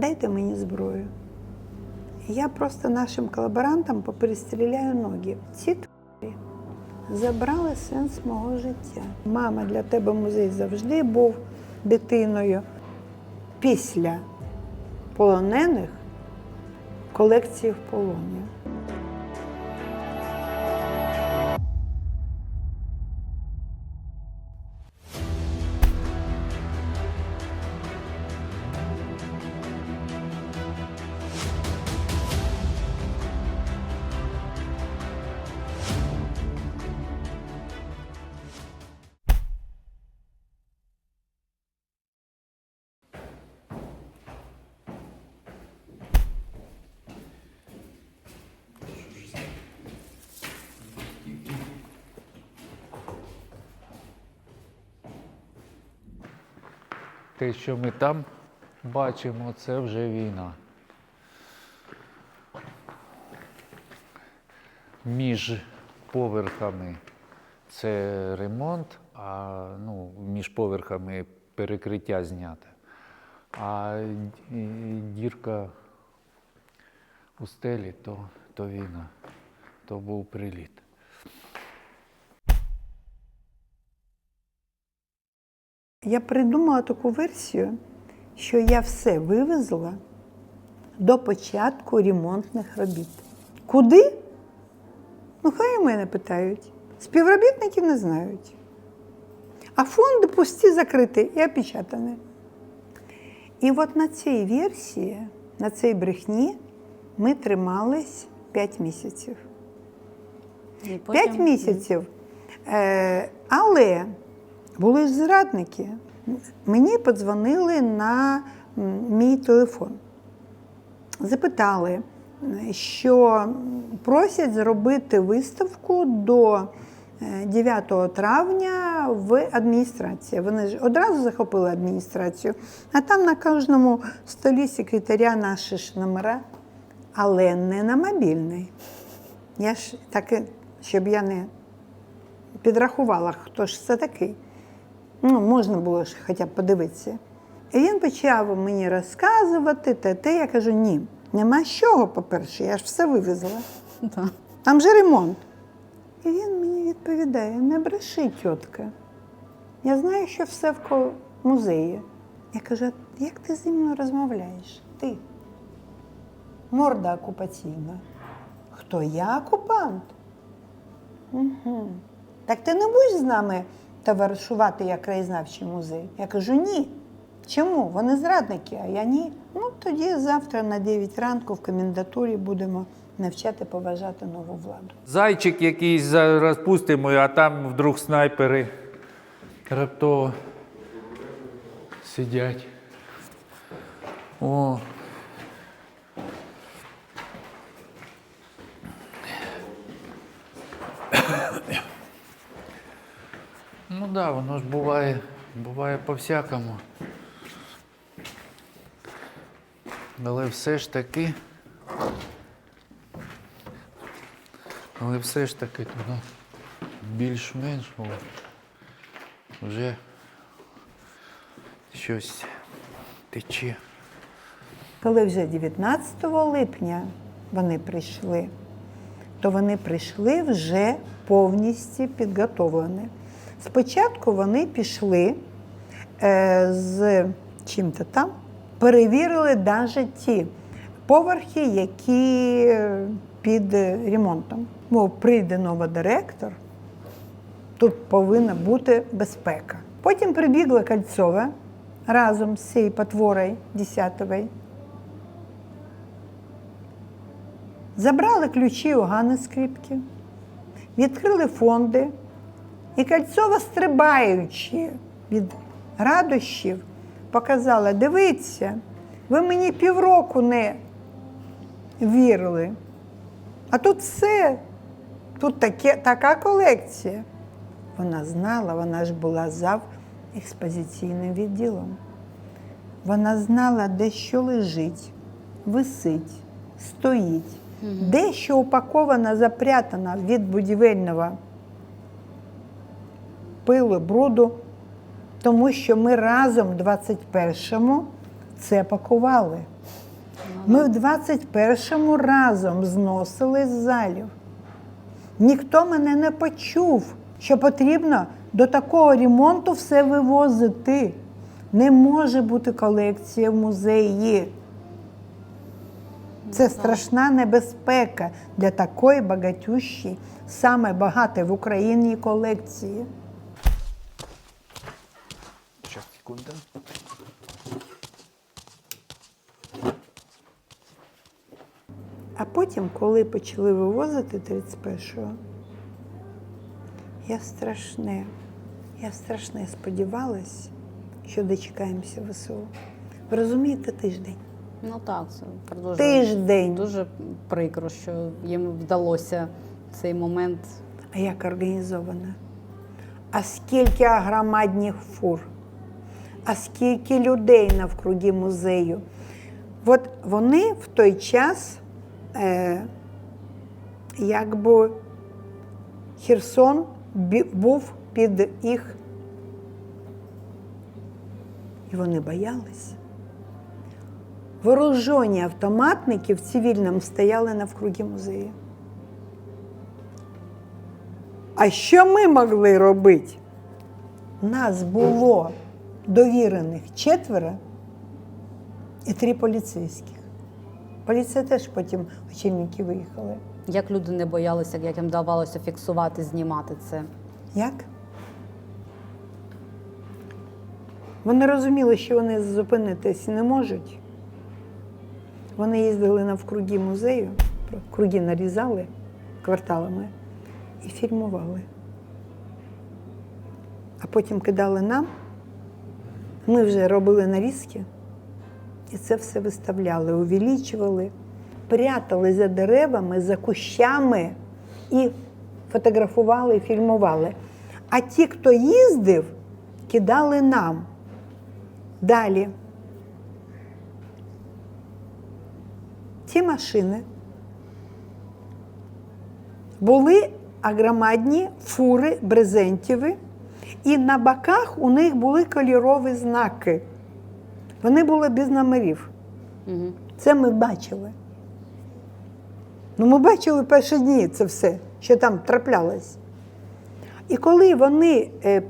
Дайте мені зброю. Я просто нашим колаборантам поперестріляю ноги. Ці тварі забрали сенс мого життя. Мама, для тебе музей завжди був дитиною. Після полонених колекції в полоні. Те, що ми там бачимо, це вже війна. Між поверхами це ремонт, а ну, між поверхами перекриття знято. А дірка у стелі то, то війна, то був приліт. Я придумала таку версію, що я все вивезла до початку ремонтних робіт. Куди? Ну, хай мене питають. Співробітники не знають. А фонди пусті закриті і опечатані. І от на цій версії, на цій брехні, ми тримались 5 місяців. І П'ять потім- місяців. Е, але були зрадники. Мені подзвонили на мій телефон. Запитали, що просять зробити виставку до е, 9 травня в адміністрації. Вони ж одразу захопили адміністрацію, а там на кожному столі секретаря наші ж номера, але не на мобільний. Я ж таки, щоб я не підрахувала, хто ж це такий. Ну, можна було ж хоча б подивитися. І він почав мені розказувати те, те. Я кажу, ні, нема з чого, по-перше, я ж все вивезла. Да. Там же ремонт. І він мені відповідає: не бреши, тітка. Я знаю, що все в музеї. Я кажу, як ти зі мною розмовляєш? Ти? Морда окупаційна. Хто я окупант? Угу. Так ти не будеш з нами товаришувати як краєзнавчий музей? Я кажу, ні. Чому? Вони зрадники, а я ні. Ну тоді завтра на 9 ранку в комендатурі будемо навчати поважати нову владу. Зайчик якийсь зараз пустимо, а там вдруг снайпери раптово сидять. О. Ну так, да, воно ж буває, буває по-всякому. Але все ж таки. Але все ж таки туди більш-менш вже щось тече. Коли вже 19 липня вони прийшли, то вони прийшли вже повністю підготовлені. Спочатку вони пішли е, з чим-то там, перевірили навіть ті поверхи, які е, під ремонтом. Мов прийде новий директор, тут повинна бути безпека. Потім прибігла Кольцова разом з цією потворою 10-ї. Забрали ключі у Ганни Скрипки, відкрили фонди, і Кольцова, стрибаючи від радощів, показала: дивіться, ви мені півроку не вірили. А тут все, тут таке, така колекція. Вона знала, вона ж була зав експозиційним відділом. Вона знала, де що лежить, висить, стоїть, де що упаковано, запрятано від будівельного пилу, бруду, тому що ми разом в 21-му це пакували. Ми в 21-му разом зносили з залів. Ніхто мене не почув, що потрібно до такого ремонту все вивозити. Не може бути колекція в музеї. Це страшна небезпека для такої багатющої, саме багатої в Україні колекції. Секунду. А потім, коли почали вивозити 31-го, я страшне, я страшне сподівалась, що дочекаємося ВСУ. Ви розумієте, тиждень. Ну так, це дуже, Тиждень. дуже прикро, що їм вдалося в цей момент. А як організована? А скільки громадних фур? А скільки людей навкруги музею? От вони в той час, е, якби Херсон був під їх. І вони боялись. Вооружені автоматники в цивільному стояли навкруги музею. А що ми могли робити? Нас було довірених четверо і три поліцейських. Поліція теж потім очільники виїхали. Як люди не боялися, як їм вдавалося фіксувати, знімати це. Як? Вони розуміли, що вони зупинитись не можуть. Вони їздили навкруги музею, круги нарізали кварталами і фільмували. А потім кидали нам. Ми вже робили нарізки і це все виставляли, увеличували, прятали за деревами, за кущами і фотографували і фільмували. А ті, хто їздив, кидали нам. Далі. Ці машини були агромадні фури брезентіві, і на боках у них були кольорові знаки. Вони були без номерів. Угу. Це ми бачили. Ну, ми бачили перші дні це все, що там траплялось. І коли вони е,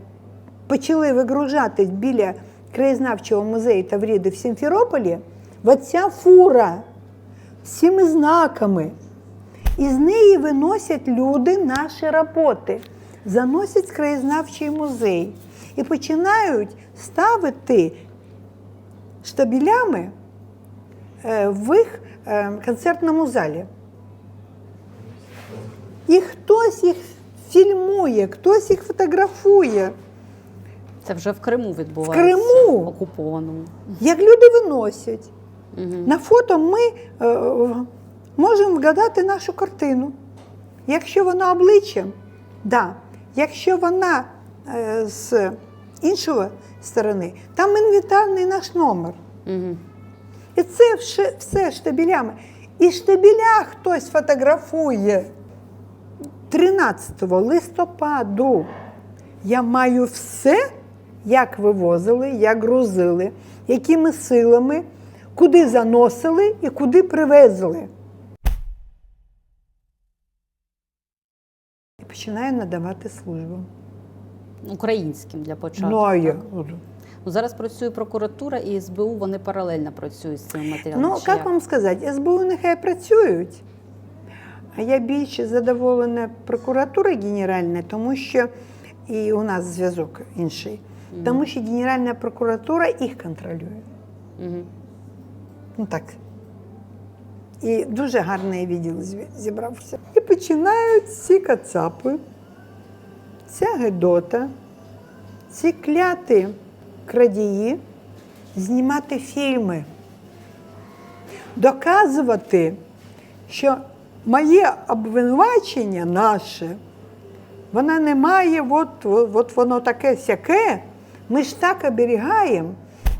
почали вигружатись біля краєзнавчого музею Тавріди в Сімферополі, оця фура з цими знаками. І з неї виносять люди наші роботи, заносять в краєзнавчий музей і починають ставити штабелями е, в їх е, концертному залі. І хтось їх фільмує, хтось їх фотографує. Це вже в Криму відбувається. В Криму? Окупованому. Як люди виносять. Угу. На фото ми е, можемо вгадати нашу картину. Якщо вона обличчям, да. Якщо вона е, з іншої сторони, там інвентарний наш номер. Угу. І це все, штабелями. І штабеля хтось фотографує. 13 листопаду я маю все, як вивозили, як грузили, якими силами, куди заносили і куди привезли. І починаю надавати службу. Українським для початку. Ну, а я. Ну, зараз працює прокуратура і СБУ, вони паралельно працюють з цими матеріалами. Ну, як вам сказати, СБУ нехай працюють. А я більше задоволена прокуратурою Генеральною, тому що і у нас зв'язок інший. Тому що Генеральна прокуратура їх контролює. Угу. Ну так. І дуже гарний відділ зібрався. І починають ці кацапи, ця Гедота, ці кляті крадії знімати фільми, доказувати, що моє обвинувачення наше, вона не має, от, от воно таке сяке, ми ж так оберігаємо.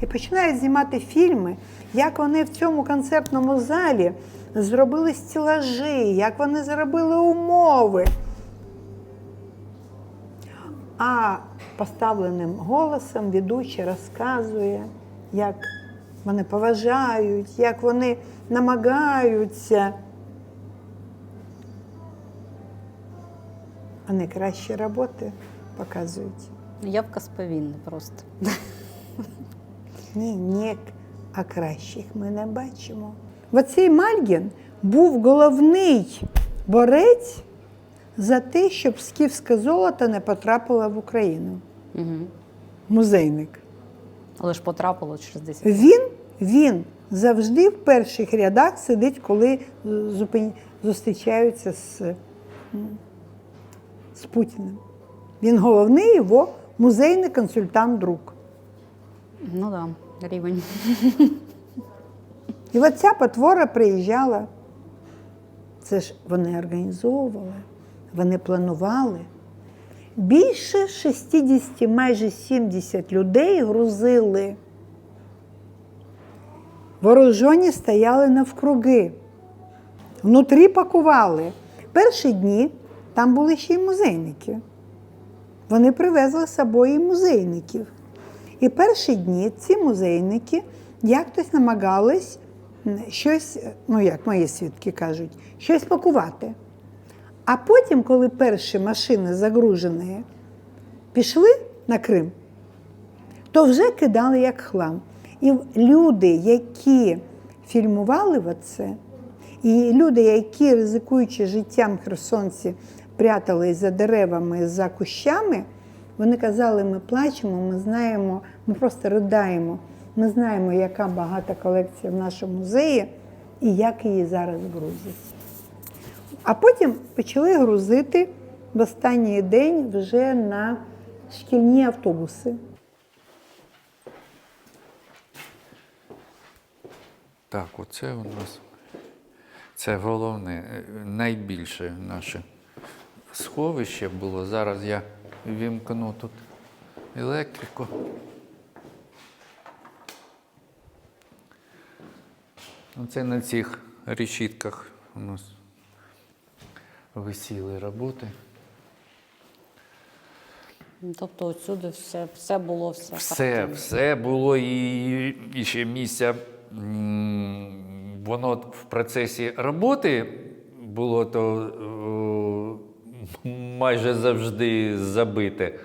І починають знімати фільми, як вони в цьому концертному залі зробили стілажі, як вони зробили умови. А поставленим голосом ведучий розказує, як вони поважають, як вони намагаються. Вони кращі роботи показують. Явка сповільна просто. Ні, ні, а кращих ми не бачимо. Оцей Мальгін був головний борець за те, щоб скіфське золото не потрапило в Україну. Угу. Музейник. Але ж потрапило через 10 Він, він завжди в перших рядах сидить, коли зупин... зустрічаються з, з Путіним. Він головний його музейний консультант друг. Ну так, да, рівень. І от ця потвора приїжджала. Це ж вони організовували, вони планували. Більше 60, майже 70 людей грузили. Вооружені стояли навкруги. Внутрі пакували. Перші дні там були ще й музейники. Вони привезли з собою музейників. І перші дні ці музейники як-тось намагались щось, ну як мої свідки кажуть, щось пакувати. А потім, коли перші машини загружені пішли на Крим, то вже кидали як хлам. І люди, які фільмували це, і люди, які, ризикуючи життям херсонці, прятались за деревами, за кущами, вони казали, ми плачемо, ми знаємо, ми просто riдаємо. Ми знаємо, яка багата колекція в нашому музеї і як її зараз грузять. А потім почали грузити в останній день вже на шкільні автобуси. Так, оце у нас. Це головне, е, найбільше наше сховище було. Зараз я вімкну тут електрику. Оце на цих решітках у нас висіли роботи. Тобто отсюди все, все було все. Все, картина. все було і, і ще місця. Воно в процесі роботи було то майже завжди забите.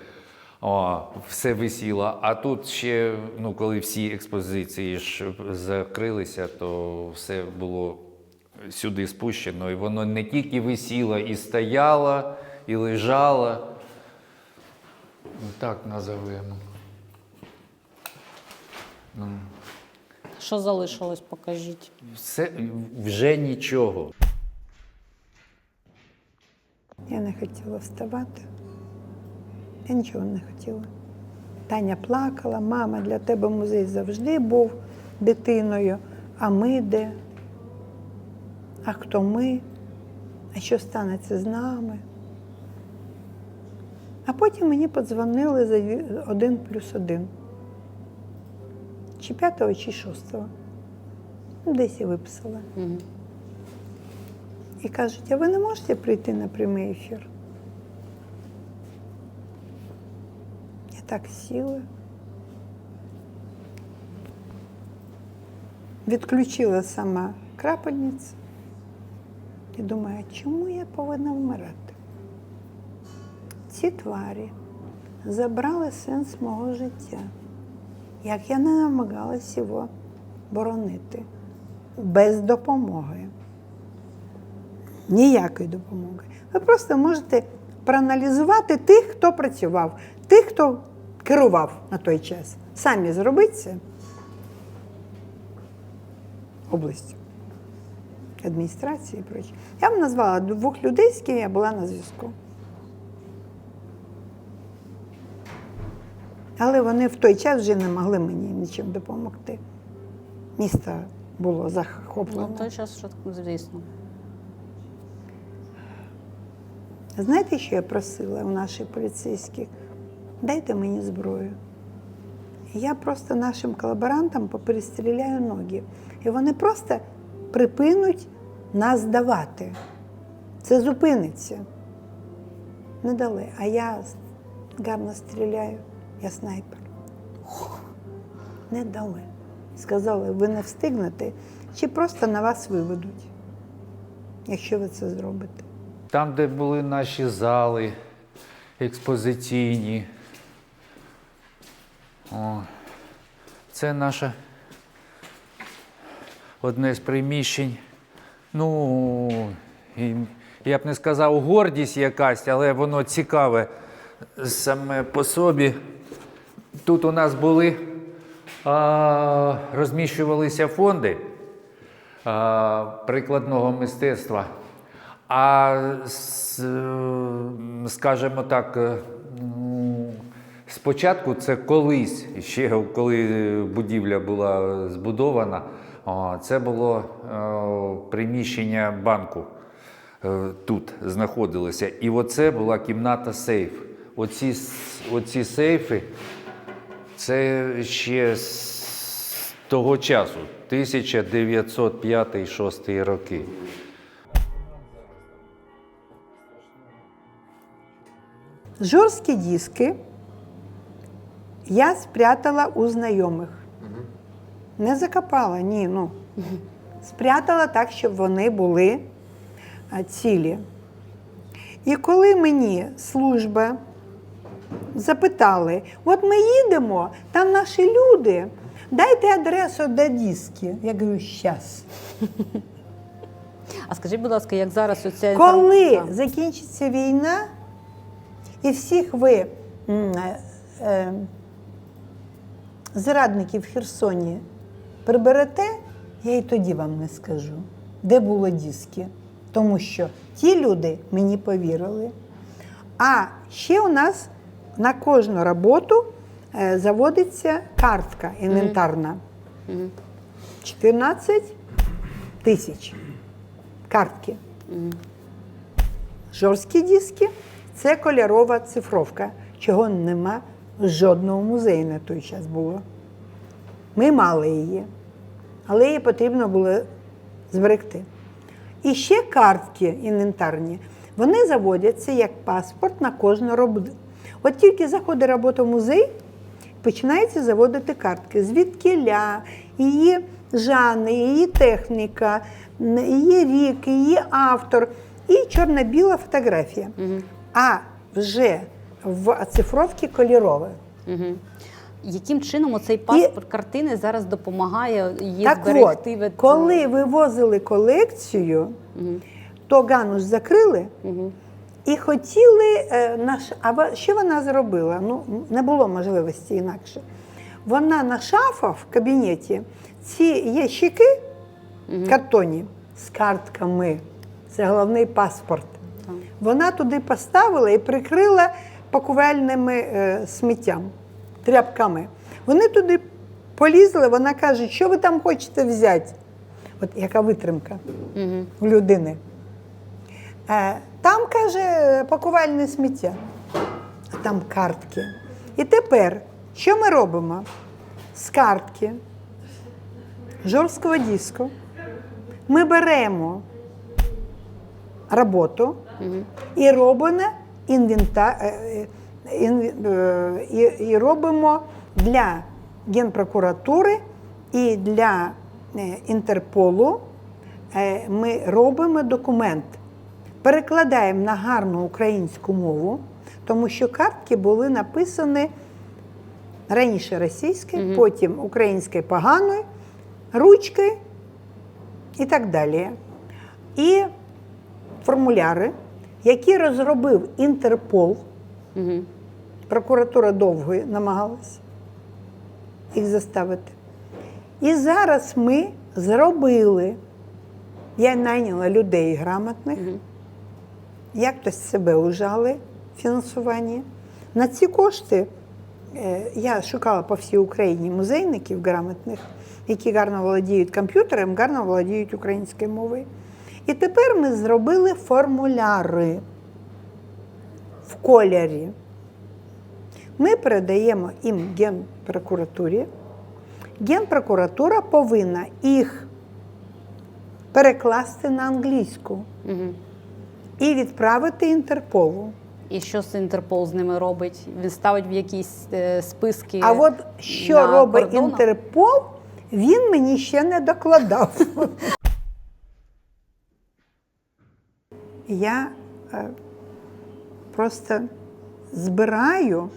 О, все висіло. А тут ще, ну, коли всі експозиції ж закрилися, то все було сюди спущено. І воно не тільки висіло, і стояло, і лежало. Так назовемо. Ну, Що залишилось, покажіть. Все вже нічого. Я не хотіла вставати. Я нічого не хотіла. Таня плакала, мама, для тебе музей завжди був дитиною. А ми де? А хто ми? А що станеться з нами? А потім мені подзвонили за один плюс один. Чи п'ятого, чи шостого. Десь я виписала. І кажуть, а ви не можете прийти на прямий ефір? Я так сіла. Відключила сама крапельницю і думаю, а чому я повинна вмирати? Ці тварі забрали сенс мого життя. Як я не намагалась його боронити без допомоги ніякої допомоги. Ви просто можете проаналізувати тих, хто працював, тих, хто керував на той час. Самі зробіть це областю, адміністрації і прочі. Я б назвала двох людей, з ким я була на зв'язку. Але вони в той час вже не могли мені нічим допомогти. Місто було захоплено. Ну, в той час, що звісно. Знаєте, що я просила у наших поліцейських? Дайте мені зброю. Я просто нашим колаборантам поперестріляю ноги. І вони просто припинуть нас давати. Це зупиниться. Не дали. А я гарно стріляю, я снайпер. Не дали. сказали, ви не встигнете, чи просто на вас виведуть, якщо ви це зробите. Там, де були наші зали експозиційні. О, це наше одне з приміщень. Ну, я б не сказав гордість якась, але воно цікаве саме по собі. Тут у нас були, а, розміщувалися фонди а, прикладного мистецтва. А скажімо так, е, спочатку це колись, ще коли будівля була збудована, це було е, приміщення банку. Е, Тут знаходилося. І оце була кімната сейф. Оці, оці сейфи це ще з того часу, 1905-6 роки. Жорсткі диски я спрятала у знайомих. Не закопала, ні. ну. Спрятала так, щоб вони були цілі. І коли мені служба запитали, от ми їдемо, там наші люди, дайте адресу до диски. Я говорю, щас. А скажіть, будь ласка, як зараз оця Коли закінчиться війна, і всіх ви е, е, зрадників в Херсоні приберете, я і тоді вам не скажу, де було диски. Тому що ті люди мені повірили. А ще у нас на кожну роботу е, заводиться картка інвентарна. 14 тисяч картки. Жорсткі диски це кольорова цифровка, чого нема жодного музею на той час було. Ми мали її, але її потрібно було зберегти. І ще картки інвентарні, вони заводяться як паспорт на кожну роботу. От тільки заходить робота в музей, починається заводити картки. Звідки ля, її жанр, її техніка, її рік, її автор і чорно-біла фотографія. А вже в оцифровці кольорове. Мгм. Яким чином оцей паспорт картини зараз допомагає її Так зберегти от, коли вивозили колекцію, то Гануш закрили Мгм. і хотіли е, наш. А що вона зробила? Ну, не було можливості інакше. Вона на шафах в кабінеті ці ящики картоні з картками. Це головний паспорт. Вона туди поставила і прикрила пакувальними е, сміттям, тряпками. Вони туди полізли, вона каже, що ви там хочете взяти? От яка витримка Мгм. у людини. Е, Там, каже, пакувальне сміття, а там картки. І тепер, що ми робимо? З картки жорсткого диску ми беремо роботу і робимо інвента... е, е, е, і, робимо для Генпрокуратури і для Інтерполу. Ми робимо документ, перекладаємо на гарну українську мову, тому що картки були написані раніше російською, потім українською поганою, ручкою і так далі. І формуляри, які розробив Інтерпол, Мгм. прокуратура довго намагалася їх заставити. І зараз ми зробили. Я найняла людей грамотних, як хтось себе ужали в фінансуванні. На ці кошти е, я шукала по всій Україні музейників грамотних, які гарно володіють комп'ютером, гарно володіють українською мовою. І тепер ми зробили формуляри в кольорі. Ми передаємо їм Генпрокуратурі. Генпрокуратура повинна їх перекласти на англійську Мгм. і відправити Інтерполу. І що з Інтерпол з ними робить? Він ставить в якісь е, списки. А от що робить кордонах? Інтерпол, Він мені ще не докладав. Я е, просто збираю,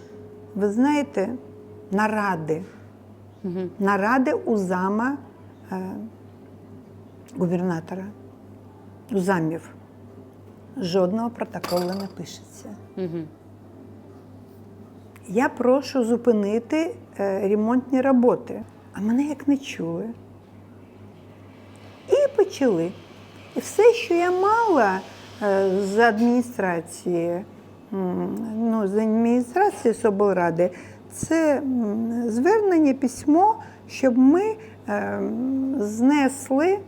ви знаєте, наради. Наради у зама е, губернатора, у замів. Жодного протоколу не пишеться. Угу. Я прошу зупинити е, ремонтні роботи. А мене як не чули. І почали. І все, що я мала з адміністрації, ну, з адміністрації Соболради, це звернення, письмо, щоб ми е, знесли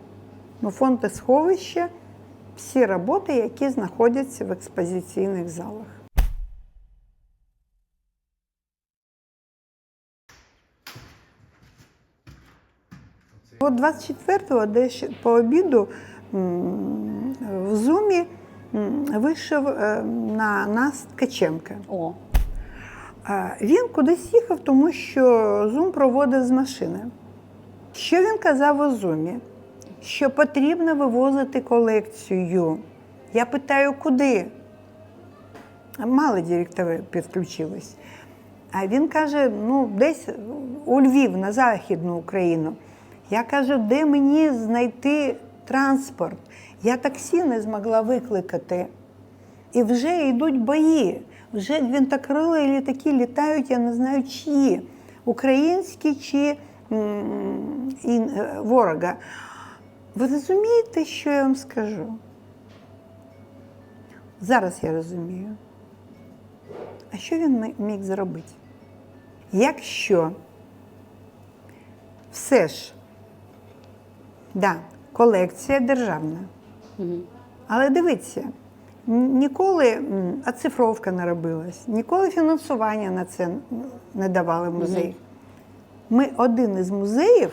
у фонд та сховище всі роботи, які знаходяться в експозиційних залах. От 24-го, десь по обіду, в Зумі вийшов е, на нас Ткаченка. О, Він кудись їхав, тому що Зум проводив з машини. Що він казав у Зумі? Що потрібно вивозити колекцію. Я питаю, куди? Мало директорів підключилось. А він каже: ну, десь у Львів, на Західну Україну. Я кажу, де мені знайти транспорт? Я таксі не змогла викликати. І вже йдуть бої. Вже гвинтокрили літаки літають, я не знаю чиї. Українські чи е, ворога. Ви розумієте, що я вам скажу? Зараз я розумію. А що він міг зробити? Якщо все ж, да, колекція державна. Але дивіться, ніколи оцифровка не робилась, ніколи фінансування на це не давали музеї. Ми один із музеїв,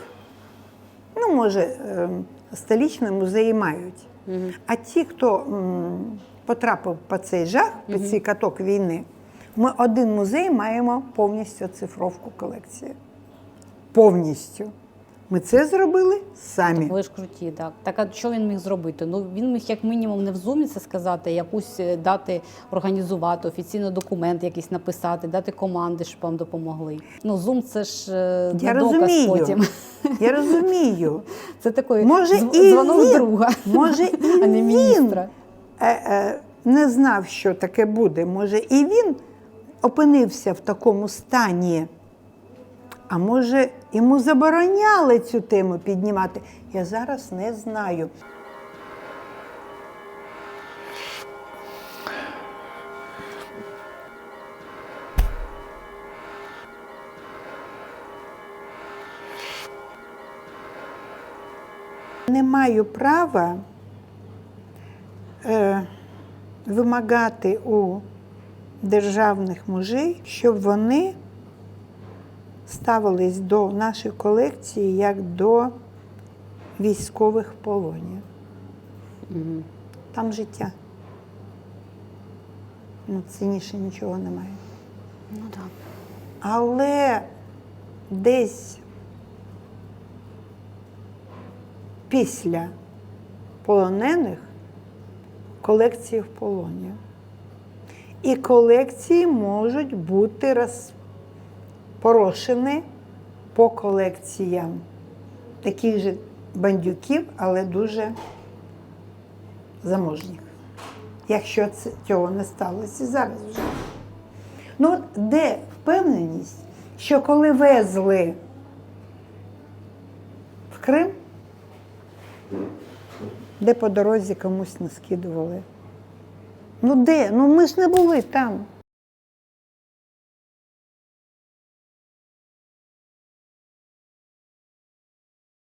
ну, може, ем, столичні музеї мають. А ті, хто потрапив по цей жах, по цей каток війни, ми один музей маємо повністю оцифровку колекції. Повністю. Ми це зробили самі. ви ж круті, так. Так, а що він міг зробити? Ну він міг як мінімум не в зумі це сказати, якусь е, дати організувати, офіційний документ якийсь написати, дати команди, щоб вам допомогли. Ну, зум це ж е, Я доказ розумію. потім. Я розумію. Це такий Може, і дзвонок він, друга, може, і а не міністра. е, е, не знав, що таке буде. Може, і він опинився в такому стані. А може, йому забороняли цю тему піднімати. Я зараз не знаю. Не маю права е, вимагати у державних музеїв, щоб вони ставились до нашої колекції як до військових полонів. Там життя. Ну, цінніше нічого немає. Ну так. Але десь після полонених колекції в полоні. І колекції можуть бути розпорошені по колекціям таких же бандюків, але дуже заможніх. Якщо це, цього не сталося зараз вже. Ну от де впевненість, що коли везли в Крим, де по дорозі комусь не скидували? Ну де? Ну ми ж не були там.